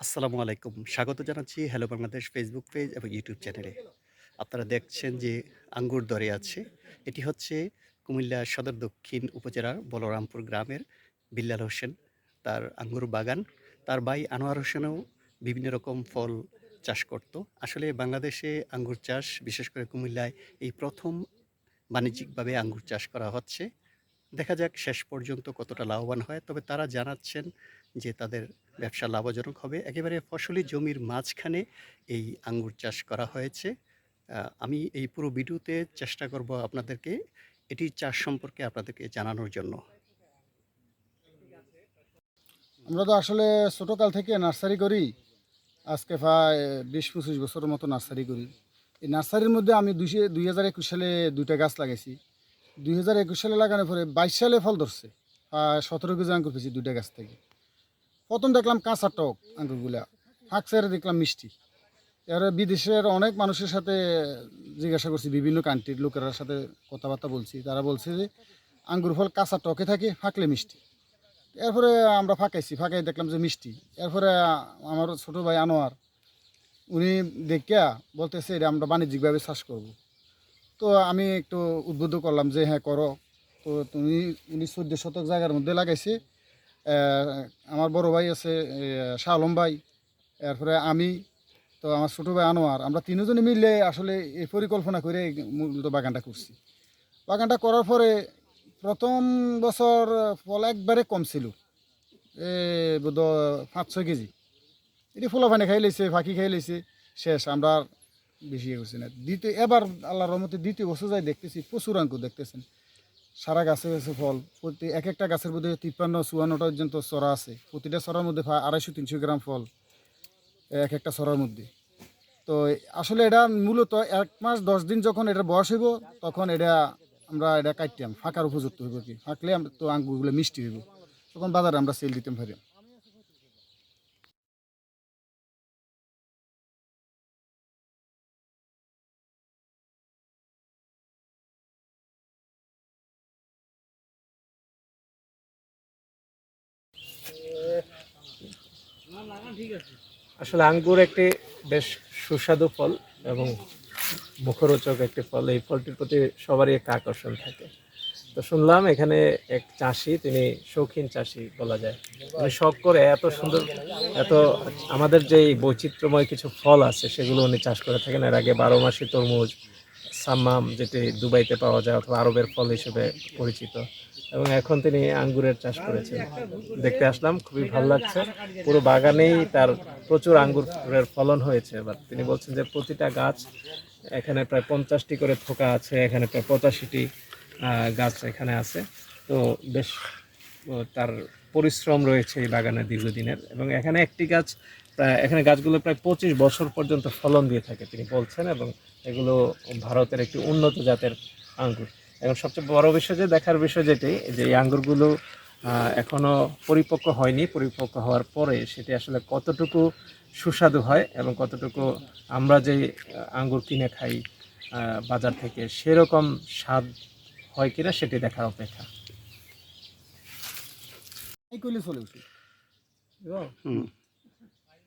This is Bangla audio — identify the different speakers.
Speaker 1: আসসালামু আলাইকুম। স্বাগত জানাচ্ছি হ্যালো বাংলাদেশ ফেসবুক পেজ এবং ইউটিউব চ্যানেলে আপনারা দেখছেন যে আঙ্গুর দরে আছে, এটি হচ্ছে কুমিল্লা সদর দক্ষিণ উপজেলার বলরামপুর গ্রামের বিল্লাল হোসেন তার আঙ্গুর বাগান। তার ভাই আনোয়ার হোসেনও বিভিন্ন রকম ফল চাষ করত। আসলে বাংলাদেশে আঙ্গুর চাষ, বিশেষ করে কুমিল্লায় এই প্রথম বাণিজ্যিকভাবে আঙ্গুর চাষ করা হচ্ছে। দেখা যাক শেষ পর্যন্ত কতটা লাভবান হয়। তবে তারা জানাচ্ছেন যে তাদের ব্যবসা লাভজনক হবে। একেবারে ফসলি জমির মাঝখানে এই আঙ্গুর চাষ করা হয়েছে। আমি এই পুরো ভিডিওতে চেষ্টা করব আপনাদেরকে এটি চাষ সম্পর্কে আপনাদেরকে জানানোর জন্য।
Speaker 2: আমরা তো আসলে ছোটোকাল থেকে নার্সারি করি। আজকে প্রায় বিশ পঁচিশ বছরের মতো নার্সারি করি। এই নার্সারির মধ্যে আমি দুইশে, দুই হাজার একুশ সালে দুইটা গাছ লাগাইছি। দুই হাজার একুশ সালে লাগানোর পরে বাইশ সালে ফল ধরছে। সতেরো কেজি আঙ্গুর পেয়েছি দুইটা গাছ থেকে। প্রথম দেখলাম কাঁচা টক আঙ্কুরগুলা ফাঁকসারে দেখলাম মিষ্টি। এর বিদেশের অনেক মানুষের সাথে জিজ্ঞাসা করছি, বিভিন্ন কান্ট্রির লোকের সাথে কথাবার্তা বলছি। তারা বলছে যে, আঙ্গুর ফল কাঁচা টকে থাকে, ফাঁকলে মিষ্টি। এরপরে আমরা ফাঁকাইছি, ফাঁকাই দেখলাম যে মিষ্টি। এরপরে আমার ছোট ভাই আনোয়ার, উনি দেখিয়া বলতেছে, এটা আমরা বাণিজ্যিকভাবে চাষ করব। তো আমি একটু উদ্বুদ্ধ করলাম যে হ্যাঁ করো। তো তুমি উনি চোদ্দ শতক জায়গার মধ্যে লাগাইছে। আমার বড় ভাই আছে আহ, শাহ আলম ভাই এরপরে আমি তো আমার ছোট ভাই আনোয়ার। আমরা তিনজনে মিলে আসলে এই পরিকল্পনা করে মূলত বাগানটা করছি। বাগানটা করার পরে প্রথম বছর ফল একবারে কম ছিল। এ বোধ পাঁচ ছয় কেজি। এটি ফলা পানি খাই লাইছে ফাঁকি খাই লাইছে শেষ। আমরা বেশি করছি না। দ্বিতীয়, এবার আল্লাহর রহমতে দ্বিতীয় বছর যাই দেখতেছি, প্রচুর আঙ্কুর দেখতেছেন। সারা গাছে গাছে ফল, প্রতি এক একটা গাছের মধ্যে তিপ্পান্ন, চুয়ান্নটা পর্যন্ত চড়া আছে। প্রতিটা চড়ার মধ্যে আড়াইশো, তিনশো গ্রাম ফল এক একটা চড়ার মধ্যে। তো আসলে এটা মূলত এক মাস, দশ দিন যখন এটা বয়স হইব, তখন এটা আমরা এটা কাটতাম, ফাঁকার উপযুক্ত হইব কি? ফাঁকলে তো আঙ্গুরগুলো মিষ্টি হইব। তখন বাজারে আমরা সেল দিতাম পারি
Speaker 3: আসলে আঙ্গুর একটি বেশ সুস্বাদু ফল এবং মুখরোচক একটি ফল। এই ফলটির প্রতি সবারই একটা আকর্ষণ থাকে। তো শুনলাম এখানে এক চাষি, তিনি শৌখিন চাষি বলা যায়। উনি শখ করে এত সুন্দর, এত আমাদের যে বৈচিত্র্যময় কিছু ফল আছে, সেগুলো উনি চাষ করে থাকেন। এর আগে বারো মাসি তরমুজ সাম্মাম, যেটি দুবাইতে পাওয়া যায় অথবা আরবের ফল হিসেবে পরিচিত। এবং এখন তিনি আঙ্গুরের চাষ করেছেন। দেখতে আসলাম, খুবই ভালো লাগছে। পুরো বাগানেই তার প্রচুর আঙ্গুরের ফলন হয়েছে। এবার তিনি বলছেন যে প্রতিটা গাছ এখানে প্রায় পঞ্চাশটি করে থোকা আছে, এখানে প্রায় পঁচাশিটি গাছ এখানে আছে। তো বেশ তার পরিশ্রম রয়েছে এই বাগানের দীর্ঘদিনের। এবং এখানে একটি গাছ প্রায় এখানে গাছগুলো প্রায় পঁচিশ বছর পর্যন্ত ফলন দিয়ে থাকে তিনি বলছেন এবং এগুলো ভারতের একটি উন্নত জাতের আঙ্গুর। এবং সবচেয়ে বড় বিষয় যে দেখার বিষয় যেটি যে এই আঙ্গুরগুলো এখনও পরিপক্ক হয়নি। পরিপক্ক হওয়ার পরে সেটি আসলে কতটুকু সুস্বাদু হয় এবং কতটুকু আমরা যে আঙ্গুর কিনে খাই বাজার থেকে সেরকম স্বাদ হয় কিনা সেটি দেখার অপেক্ষা।
Speaker 2: এই করলে চলে